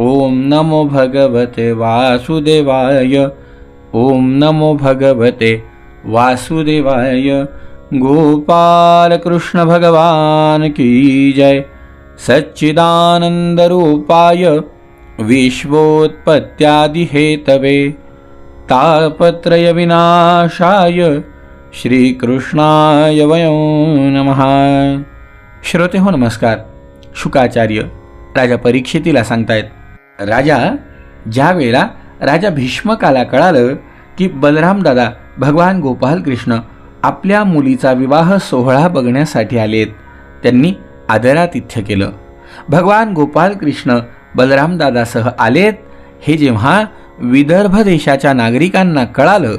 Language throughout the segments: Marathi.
ओम नमो भगवते वासुदेवाय। ओम नमो भगवते वासुदेवाय। गोपाल कृष्ण भगवान की जय। सच्चिदानंद रूपाय विश्वोत्पत्त्यादिहेतवे। तापत्रय विनाशाय श्रीकृष्णाय वयो नमः। श्रोते हो नमस्कार। शुकाचार्य राजा परीक्षितीला सांगतायत राजा ज्या वेळेला राजा भीष्मकाला कळालं की बलरामदादा भगवान गोपाल कृष्ण आपल्या मुलीचा विवाह सोहळा बघण्यासाठी आलेत त्यांनी आदरातिथ्य केलं. भगवान गोपाल कृष्ण बलरामदादासह आलेत हे जेव्हा विदर्भ देशाच्या नागरिकांना कळालं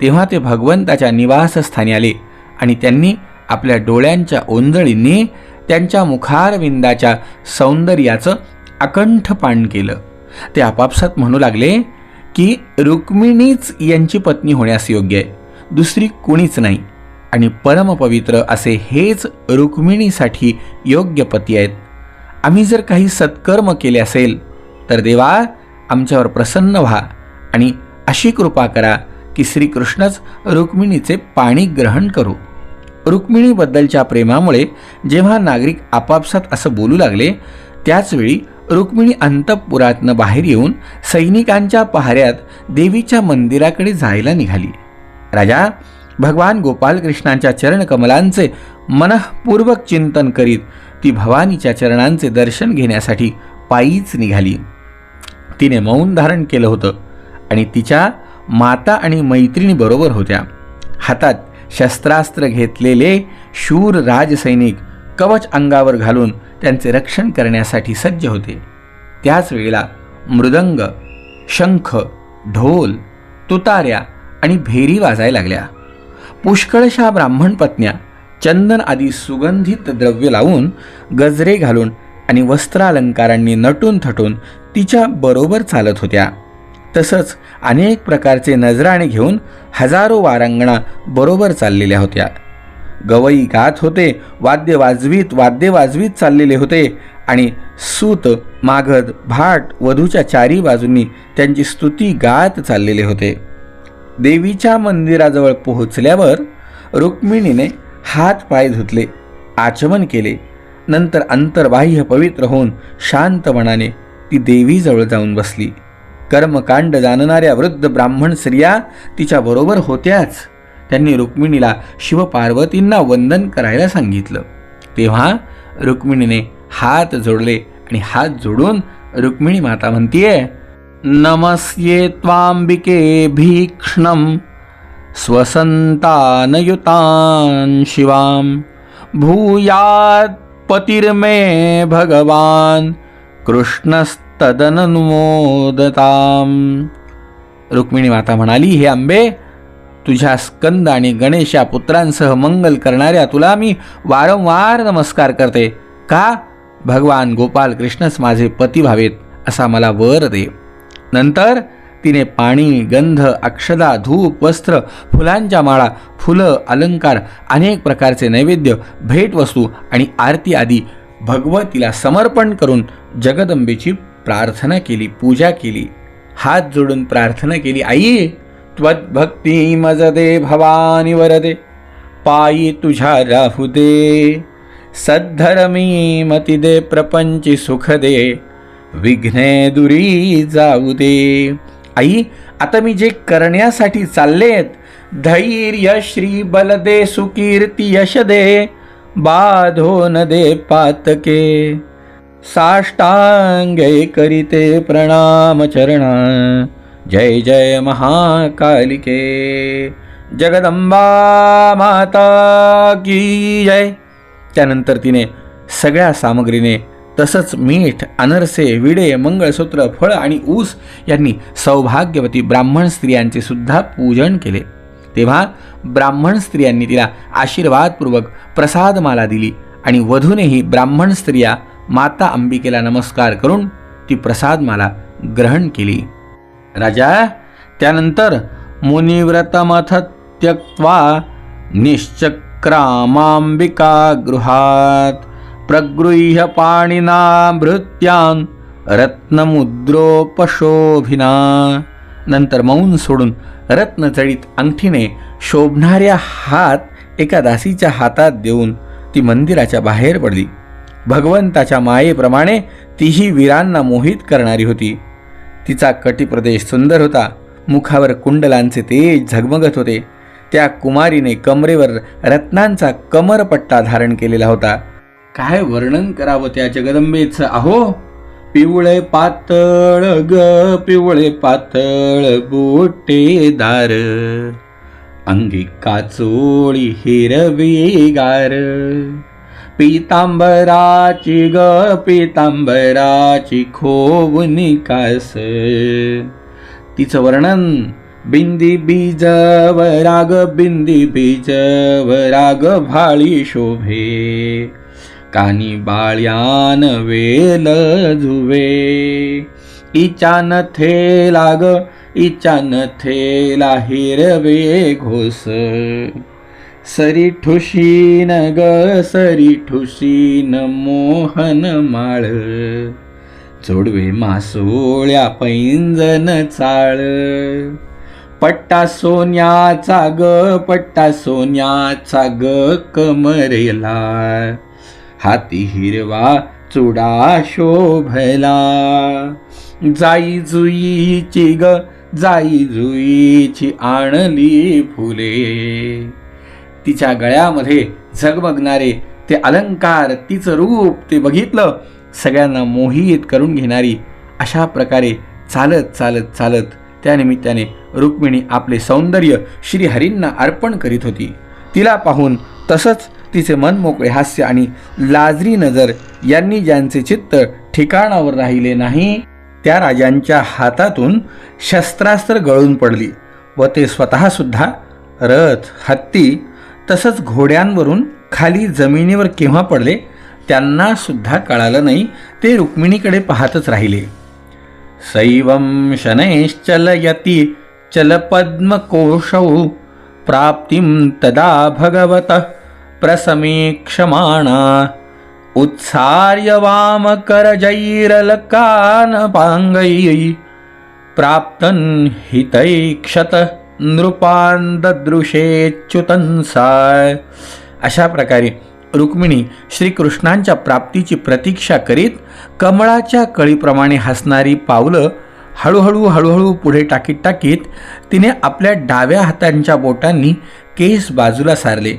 तेव्हा ते भगवंताच्या निवासस्थानी आले आणि त्यांनी आपल्या डोळ्यांच्या ओंजळींनी त्यांच्या मुखारविंदाच्या सौंदर्याचं अकंठ पान केलं. ते आपापसात म्हणू लागले की रुक्मिणीच यांची पत्नी होण्यास योग्य आहे. दुसरी कुणीच नाही. आणि परमपवित्र असे हेच रुक्मिणीसाठी योग्य पती आहेत. आम्ही जर काही सत्कर्म केले असेल तर देवा आमच्यावर प्रसन्न व्हा आणि अशी कृपा करा की श्रीकृष्णच रुक्मिणीचे पाणी ग्रहण करू. रुक्मिणीबद्दलच्या प्रेमामुळे जेव्हा नागरिक आपापसात असं बोलू लागले त्याचवेळी रुक्मिणी अंतपुरातनं बाहेर येऊन सैनिकांच्या पहाऱ्यात देवीच्या मंदिराकडे जायला निघाली. राजा भगवान गोपालकृष्णांच्या चरणकमलांचे मनःपूर्वक चिंतन करीत ती भवानीच्या चरणांचे दर्शन घेण्यासाठी पायीच निघाली. तिने मौन धारण केलं होतं आणि तिच्या माता आणि मैत्रिणीबरोबर होत्या. हातात शस्त्रास्त्र घेतलेले शूर राजसैनिक कवच अंगावर घालून त्यांचे रक्षण करण्यासाठी सज्ज होते. त्याच वेळेला मृदंग शंख ढोल तुताऱ्या आणि भेरी वाजायला लागल्या. पुष्कळशा ब्राह्मण पत्न्या चंदन आदी सुगंधित द्रव्य लावून गजरे घालून आणि वस्त्रालंकारांनी नटून थटून तिच्या बरोबर चालत होत्या. तसंच अनेक प्रकारचे नजराणे घेऊन हजारो वारांगणा बरोबर चाललेल्या होत्या. गवई गात होते वाद्य वाजवीत वाद्य वाजवीत चाललेले होते. आणि सूत माघद भाट वधूच्या चारी बाजूंनी त्यांची स्तुती गात चाललेले होते. देवीच्या मंदिराजवळ पोहोचल्यावर रुक्मिणीने हात पाय धुतले आचमन केले. नंतर अंतर्बाह्य पवित्र होऊन शांत मनाने ती देवीजवळ जाऊन बसली. कर्मकांड जाणणाऱ्या वृद्ध ब्राह्मण स्त्रिया तिच्याबरोबर होत्याच. त्यांनी रुक्मिणीला शिवपार्वतींना वंदन करायला सांगितलं. तेव्हा रुक्मिणीने हात जोडले आणि हात जोडून रुक्मिणी माता म्हणतीये नमस्ये त्वांबिके भीक्ष्णं स्वसंतानयुतान शिवां भूयात् पतिर्मे भगवान कृष्णस्तदननुमोदताम रुक्मिणी माता म्हणाली हे आंबे तुझ्या स्कंद आणि गणेश या पुत्रांसह मंगल करणाऱ्या तुला मी वारंवार नमस्कार करते. का? भगवान गोपाल कृष्णच माझे पती व्हावेत असा मला वर दे. नंतर तिने पाणी गंध अक्षदा धूप वस्त्र फुलांच्या माळा फुलं अलंकार अनेक प्रकारचे नैवेद्य भेटवस्तू आणि आरती आदी भगवतीला समर्पण करून जगदंबेची प्रार्थना केली पूजा केली. हात जोडून प्रार्थना केली आई त्वद्भक्ती दे भवानी वरदे। पायी तुझ्या राहू दे। सद्धरमी मती दे प्रपंची सुखदे विघ्ने दुरी जाऊ दे। आई आता मी जे करण्यासाठी चाललेत धैर्य श्री बलदे सुकीर्ती यश दे। बाधो न दे पातके। साष्टांगे करीते प्रणाम चरणा। जय जय महाकालिके। जगदंबा माता की जय। त्यानंतर तिने सगळ्या सामग्रीने तसंच मीठ अनरसे विडे मंगळसूत्र फळ आणि ऊस यांनी सौभाग्यवती ब्राह्मण स्त्रियांचे सुद्धा पूजन केले. तेव्हा ब्राह्मण स्त्रियांनी तिला आशीर्वादपूर्वक प्रसादमाला दिली आणि वधूनेही ब्राह्मण स्त्रिया माता अंबिकेला नमस्कार करून ती प्रसादमाला ग्रहण केली. राजा त्यानंतर मुनिव्रतमथ त्यक्त्वा निश्चक्रामांबिका गृहात प्रगृह्य पाणिना भृत्यान रत्नमुद्रोपशोभिना। नंतर मौन सोडून रत्नचळीत अंगठीने शोभणाऱ्या हात एका दासीच्या हातात देऊन ती मंदिराच्या बाहेर पडली. भगवंताच्या मायेप्रमाणे तीही वीरांना मोहित करणारी होती. तिचा कटिप्रदेश सुंदर होता. मुखावर कुंडलांचे तेज झगमगत होते. त्या कुमारीने कमरेवर रत्नांचा कमरपट्टा धारण केलेला होता. काय वर्णन करावं त्या जगदंबेचं? अहो पिवळे पातळ ग पिवळे पातळ बोटेदार अंगी काचोळी हिरवी गार. पीतांबराची ग पीतांबराची खोवनी कास तिचं वर्णन बिंदी बीज वराग बिंदी बीज वराग भाळी शोभे. कानी बाळ्यान वेल जुवे. इचान थेला ग इचान थेला हिरवे घोस. सरी ठुशीन ग सरी ठुशीन मोहन माळ. जोडवे मासोळ्या पैंजन चाळ. पट्टा सोन्याचा ग पट्टा सोन्याचा ग कमरेला. हाती हिरवा चुडा शोभला. जाई जुईची ग जाई जुईची आणली फुले. तिच्या गळ्यामध्ये झगमगणारे ते अलंकार तिचं रूप ते बघितलं सगळ्यांना मोहित करून घेणारी अशा प्रकारे चालत चालत चालत त्यानिमित्ताने रुक्मिणी आपले सौंदर्य श्रीहरींना अर्पण करीत होती. तिला पाहून तसंच तिचे मन मोकळे हास्य आणि लाजरी नजर यांनी ज्यांचे चित्त ठिकाणावर राहिले नाही त्या राजांच्या हातातून शस्त्रास्त्र गळून पडली व ते स्वतःसुद्धा रथ हत्ती तसंच घोड्यांवरून खाली जमिनीवर केव्हा पडले त्यांना सुद्धा कळालं नाही. ते रुक्मिणीकडे पाहतच राहिले. सैवं शनैश्चलयती चलपद्मकोशौ प्राप्तीं तदा भगवतः प्रसमीक्षमाणा। उत्सार्य वामकरजैरलकानपाङ्गै प्राप्तन् हितैक्षत। नृपान् अशा प्रकारे रुक्मिणी श्रीकृष्णांच्या प्राप्तीची प्रतीक्षा करीत कमळाच्या कळीप्रमाणे हसणारी पावलं हळूहळू हळूहळू पुढे टाकीत टाकीत तिने आपल्या डाव्या हातांच्या बोटांनी केस बाजूला सारले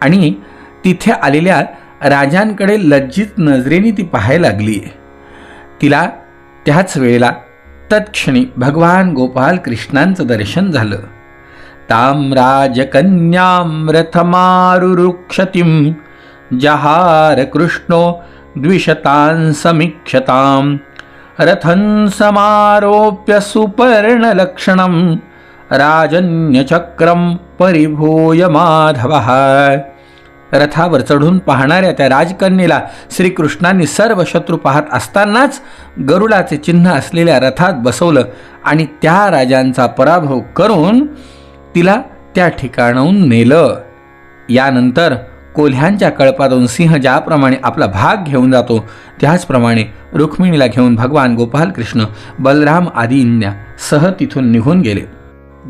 आणि तिथे आलेल्या राजांकडे लज्जित नजरेने ती पाहायला लागली. तिला त्याच वेळेला तत्क्षणी भगवान गोपाल कृष्णांचं दर्शन झालं. तां राजकन्यां रथमारुरुक्षतीं जहार कृष्णो द्विशतां समीक्षतां रथं समारोप्य सुपर्णलक्षणं राजन्यचक्रं परिभूय माधवः। रथावर चढून पाहणाऱ्या त्या राजकन्येला श्रीकृष्णांनी सर्व शत्रू पाहत असतानाच गरुडाचे चिन्ह असलेल्या रथात बसवलं आणि त्या राजांचा पराभव करून तिला त्या ठिकाणाहून नेलं. यानंतर कोल्ह्यांच्या कळपातून सिंह ज्याप्रमाणे आपला भाग घेऊन जातो त्याचप्रमाणे रुक्मिणीला घेऊन भगवान गोपाल कृष्ण बलराम आदींना सह तिथून निघून गेले.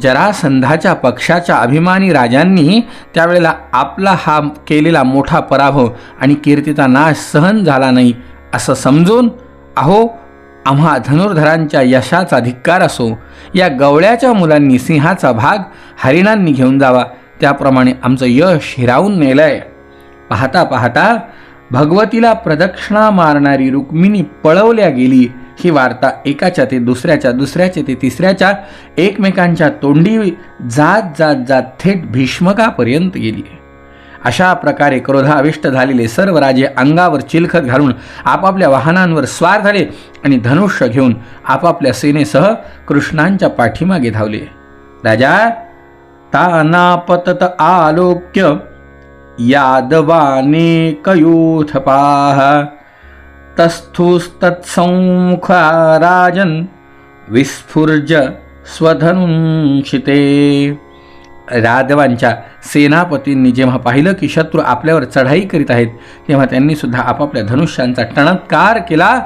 जरासंधाच्या पक्षाच्या अभिमानी राजांनी त्यावेळेला आपला हा केलेला मोठा पराभव आणि कीर्तीचा नाश सहन झाला नाही असं समजून अहो आम्हा धनुर्धरांच्या यशाचा धिक्कार असो या गवळ्याच्या मुलांनी सिंहाचा भाग हरिणांनी घेऊन जावा. त्याप्रमाणे आमचं यश हिरावून नेलंय. पाहता पाहता भगवतीला प्रदक्षिणा मारणारी रुक्मिणी पळवल्या गेली. ही वार्ता एकाच्या ते दुसऱ्याच्या दुसऱ्याच्या ते तिसऱ्याच्या एकमेकांच्या तोंडी जात जात जात थेट भीष्मकापर्यंत गेली. अशा प्रकारे क्रोधाविष्ट झालेले सर्व राजे अंगावर चिलखत घालून आपापल्या वाहनांवर स्वार झाले आणि धनुष्य घेऊन आपापल्या सेनेसह कृष्णांच्या पाठीमागे धावले. राजा तानापतत आलोक्य यादवानेकयूथपाः तस्थुस्तत्संमुखा राजन् विस्फुर्ज स्वधनुंशिते राधवांच्या सेनापतींनी जेव्हा पाहिलं की शत्रू आपल्यावर चढाई करीत आहेत तेव्हा त्यांनी सुद्धा आपापल्या धनुष्यांचा टणत्कार केला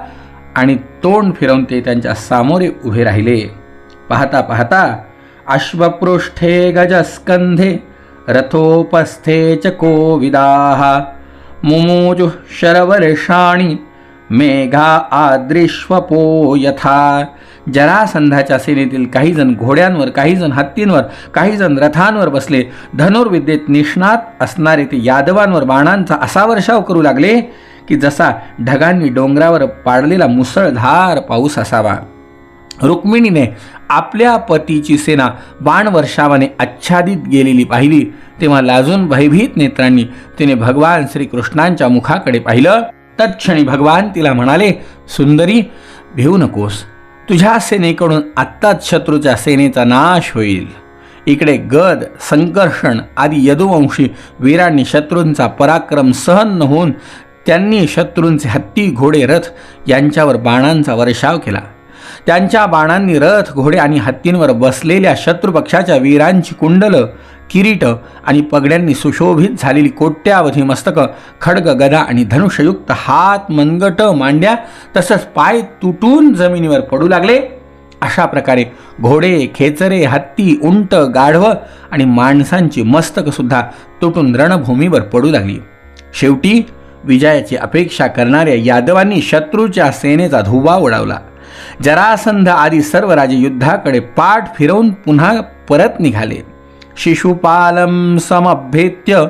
आणि तोंड फिरवून ते त्यांच्या सामोरे उभे राहिले. पाहता पाहता अश्वपृष्ठे गजस्कंधे रथोपस्थे च कोविदाः मुमोजुः शरवर्षाणि मेघा आद्रिश्वपो यथा. जरासंधाच्या सेनेतील काही जण घोड्यांवर काही जण हत्तींवर काही जण रथांवर बसले. धनुर्विद्येत निष्णात असणारे ते यादवांवर बाणांचा असा वर्षाव करू लागले की जसा ढगांनी डोंगरावर पाडलेला मुसळधार पाऊस असावा. रुक्मिणीने आपल्या पतीची सेना बाणवर्षावाने आच्छादित गेलेली पाहिली. तेव्हा लाजून भयभीत नेत्रांनी तिने भगवान श्रीकृष्णांच्या मुखाकडे पाहिलं. तत्क्षणी भगवान तिला म्हणाले सुंदरी भिवू नकोस. तुझ्या सेनेकडून आत्ताच शत्रूच्या सेनेचा नाश होईल. इकडे गद संकर्षण आदी यदुवंशी वीरांनी शत्रूंचा पराक्रम सहन न होऊन त्यांनी शत्रूंचे हत्ती घोडे रथ यांच्यावर बाणांचा वर्षाव केला. त्यांच्या बाणांनी रथ घोडे आणि हत्तींवर बसलेल्या शत्रुपक्षाच्या वीरांची कुंडलं किरीट आणि पगड्यांनी सुशोभित झालेली कोट्यावधी मस्तकं खडग गदा आणि धनुष्ययुक्त हात मनगट मांड्या तसंच पाय तुटून जमिनीवर पडू लागले. अशा प्रकारे घोडे खेचरे हत्ती उंट गाढवं आणि माणसांची मस्तकसुद्धा तुटून रणभूमीवर पडू लागली. शेवटी विजयाची अपेक्षा करणाऱ्या यादवांनी शत्रूच्या सेनेचा धुवा उडावला. जरासंध आदी सर्व राजे युद्धाकडे पाठ फिरवून पुन्हा परत निघाले. शिशुपालम समभेत्य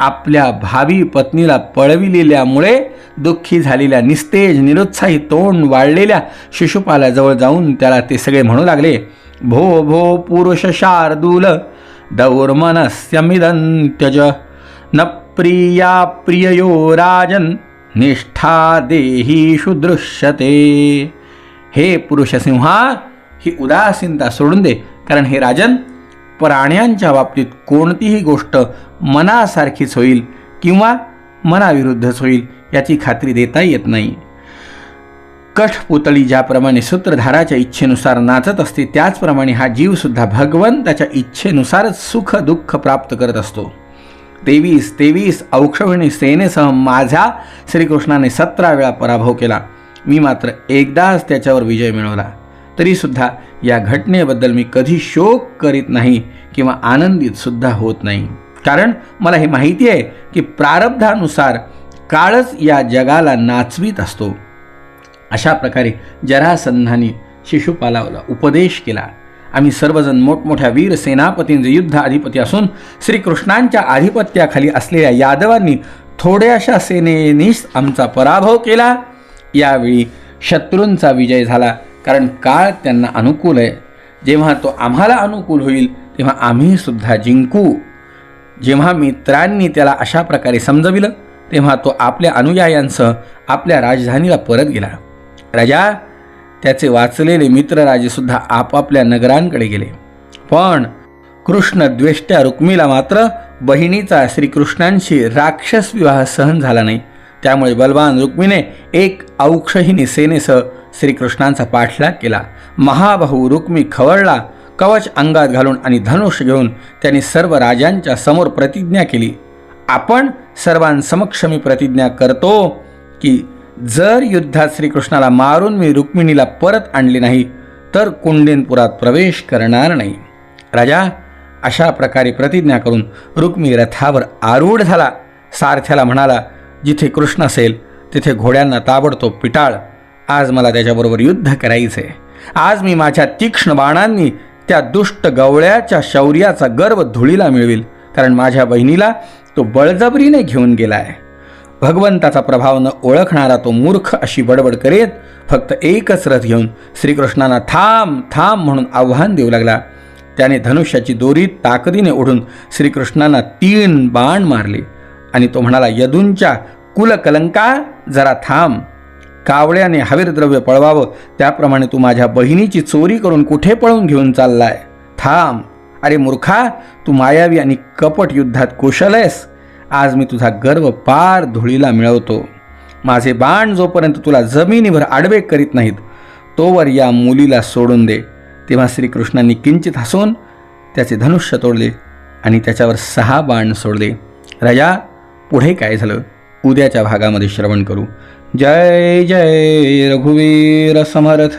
आपल्या भावी पत्नीला पळविलेल्यामुळे दुःखी झालेल्या निस्तेज निरुत्साही तोंड वाढलेल्या शिशुपालाजवळ जाऊन त्याला ते सगळे म्हणू लागले भो भो पुरुष शार्दूल दौर्मनस्यमिदंत्यज न प्रिया प्रिययो राजन निष्ठा देहीषु दृश्यते हे पुरुषसिंहा ही उदासीनता सोडून दे कारण हे राजन प्राण्यांच्या बाबतीत कोणतीही गोष्ट मनासारखीच होईल किंवा मनाविरुद्धच होईल याची खात्री देता येत नाही. कठपुतळी ज्याप्रमाणे सूत्रधाराच्या इच्छेनुसार नाचत असते त्याचप्रमाणे हा जीवसुद्धा भगवंताच्या इच्छेनुसारच सुख दुःख प्राप्त करत असतो. तेवीस तेवीस औक्षविणी सेनेसह माझ्या श्रीकृष्णाने सतरा वेळा पराभव केला. मी मात्र एकदाच त्याच्यावर विजय मिळवला. तरीसुद्धा या घटनेबद्दल मी कधी शोक करीत नाही किंवा आनंदित सुद्धा होत नाही. कारण मला हे माहिती आहे की प्रारब्धानुसार काळच या जगाला नाचवीत असतो. अशा प्रकारे जरासंधानी शिशुपालाला उपदेश केला. आम्ही सर्वजण मोठमोठ्या वीर सेनापतींचे युद्ध अधिपती असून श्रीकृष्णांच्या आधिपत्याखाली असलेल्या यादवांनी थोड्याशा सेनेनीच आमचा पराभव केला. यावेळी शत्रूंचा विजय झाला. कारण काळ त्यांना अनुकूल आहे. जेव्हा तो आम्हाला अनुकूल होईल तेव्हा आम्ही सुद्धा जिंकू. जेव्हा मित्रांनी त्याला अशा प्रकारे समजविलं तेव्हा तो आपल्या अनुयायांसह आपल्या राजधानीला परत गेला. राजा त्याचे वाचलेले मित्रराजेसुद्धा आपापल्या नगरांकडे गेले. पण कृष्ण द्वेष्ट्या रुक्मीला मात्र बहिणीचा श्रीकृष्णांशी राक्षस विवाह सहन झाला नाही. त्यामुळे बलवान रुक्मीने एक औक्षहिनी सेनेसह श्रीकृष्णांचा पाठलाग केला. महाबाहू रुक्मी खवळला कवच अंगात घालून आणि धनुष घेऊन त्यांनी सर्व राजांच्या समोर प्रतिज्ञा केली. आपण सर्वांसमक्ष मी प्रतिज्ञा करतो की जर युद्धात श्रीकृष्णाला मारून मी रुक्मिणीला परत आणले नाही तर कुंडेनपुरात प्रवेश करणार नाही. राजा अशा प्रकारे प्रतिज्ञा करून रुक्मी रथावर आरूढ झाला. सारथ्याला म्हणाला जिथे कृष्ण असेल तिथे घोड्यांना ताबडतोब पिटाळ. आज मला त्याच्याबरोबर युद्ध करायचं आहे आज मी माझ्या तीक्ष्ण बाणांनी त्या दुष्ट गवळ्याच्या शौर्याचा गर्व धुळीला मिळविल कारण माझ्या बहिणीला तो बळजबरीने घेऊन गेला आहे भगवंताचा प्रभाव न ओळखणारा तो मूर्ख अशी बडबड करीत फक्त एकच रथ घेऊन श्रीकृष्णांना थांब थांब म्हणून आव्हान देऊ लागला. त्याने धनुष्याची दोरी ताकदीने ओढून श्रीकृष्णांना तीन बाण मारले. आणि तो म्हणाला यदूंच्या कुलकलंका जरा थांब. कावळ्याने हवीर द्रव्य पळवावं. त्याप्रमाणे तू माझ्या बहिणीची चोरी करून कुठे पळून घेऊन चाललाय? थांब. अरे मूर्खा तू मायावी आणि कपट युद्धात कुशल आहेस. आज मी तुझा गर्व पार धुळीला मिळवतो. माझे बाण जोपर्यंत तुला जमिनीवर आडवे करीत नाहीत तोवर या मुलीला सोडून दे. तेव्हा श्रीकृष्णांनी किंचित हसून त्याचे धनुष्य तोडले आणि त्याच्यावर सहा बाण सोडले. राजा पुढे काय झालं? उद्याच्या भागामध्ये श्रवण करू. जय जय रघुवीर समर्थ।